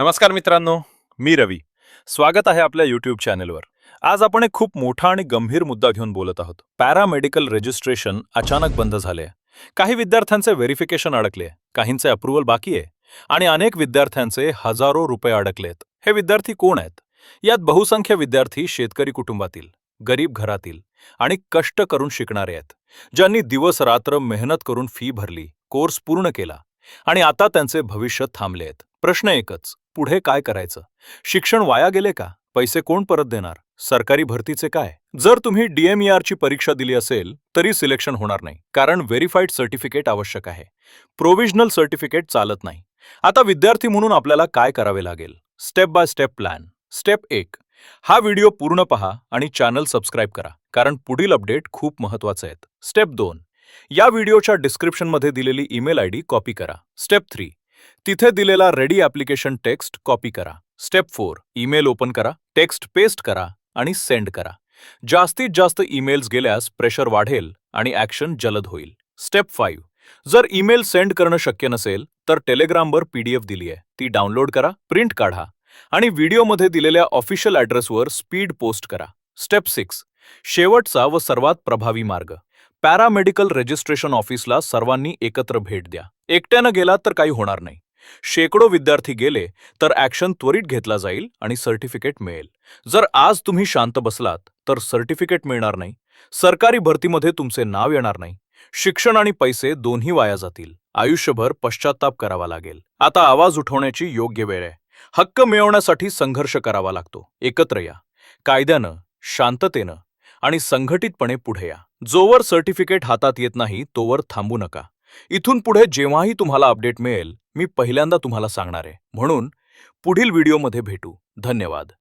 नमस्कार मित्रांनो मी रवी. स्वागत आहे आपल्या युट्यूब चॅनेलवर आज आपण एक खूप मोठा आणि गंभीर मुद्दा घेऊन बोलत आहोत. पॅरामेडिकल रजिस्ट्रेशन अचानक बंद झाले काही विद्यार्थ्यांचे व्हेरिफिकेशन अडकले काहींचे अप्रुव्हल बाकी आहे. आणि अनेक विद्यार्थ्यांचे हजारो रुपये अडकलेत हे विद्यार्थी कोण आहेत? यात बहुसंख्य विद्यार्थी शेतकरी कुटुंबातील गरीब घरातील आणि कष्ट करून शिकणारे आहेत. ज्यांनी दिवस रात्र मेहनत करून फी भरली कोर्स पूर्ण केला आणि आता त्यांचे भविष्य थांबले आहेत. प्रश्न एकच पुढे काय करायचं? शिक्षण वाया गेले का? पैसे कोण परत देणार? सरकारी भरतीचे काय? जर तुम्ही डीएमईआरची ची परीक्षा दिली असेल तरी सिलेक्शन होणार नाही कारण व्हेरीफाईड सर्टिफिकेट आवश्यक आहे. प्रोव्हिजनल सर्टिफिकेट चालत नाही. आता विद्यार्थी म्हणून आपल्याला काय करावे लागेल? Step by step plan. Step एक. हा व्हिडिओ पूर्ण पहा आणि चॅनल सबस्क्राईब करा कारण पुढील अपडेट खूप महत्त्वाचे आहेत. स्टेप दोन. या व्हिडिओच्या डिस्क्रिप्शनमध्ये दिलेली ईमेल आय डी कॉपी करा. Step three. तिथे दिलेला रेडी ॲप्लिकेशन टेक्स्ट कॉपी करा. स्टेप फोर ईमेल ओपन करा. टेक्स्ट पेस्ट करा आणि सेंड करा. जास्तीत जास्त ईमेल्स गेल्यास प्रेशर वाढेल आणि ॲक्शन जलद होईल. स्टेप फाईव्ह जर ईमेल सेंड करणं शक्य नसेल तर टेलिग्रामवर पीडीएफ दिली आहे. ती डाउनलोड करा प्रिंट काढा आणि व्हिडिओमध्ये दिलेल्या ऑफिशियल ॲड्रेसवर स्पीड पोस्ट करा. स्टेप सिक्स शेवटचा व सर्वात प्रभावी मार्ग. पॅरामेडिकल रजिस्ट्रेशन ऑफिसला सर्वांनी एकत्र भेट द्या. एकट्यानं गेलात तर काही होणार नाही. शेकडो विद्यार्थी गेले तर ॲक्शन त्वरित घेतला जाईल आणि सर्टिफिकेट मिळेल. जर आज तुम्ही शांत बसलात तर सर्टिफिकेट मिळणार नाही. सरकारी भरतीमध्ये तुमचे नाव येणार नाही. शिक्षण आणि पैसे दोन्ही वाया जातील. आयुष्यभर पश्चाताप करावा लागेल. आता आवाज उठवण्याची योग्य वेळ आहे. हक्क मिळवण्यासाठी संघर्ष करावा लागतो. एकत्र या. कायद्यानं शांततेनं आणि संघटितपणे पुढे या. जोवर सर्टिफिकेट हातात येत नाही तोवर थांबू नका. इथून पुढे जेव्हाही तुम्हाला अपडेट मिळेल मी पहिल्यांदा तुम्हाला सांगणार आहे. म्हणून पुढील व्हिडिओमध्ये भेटू. धन्यवाद.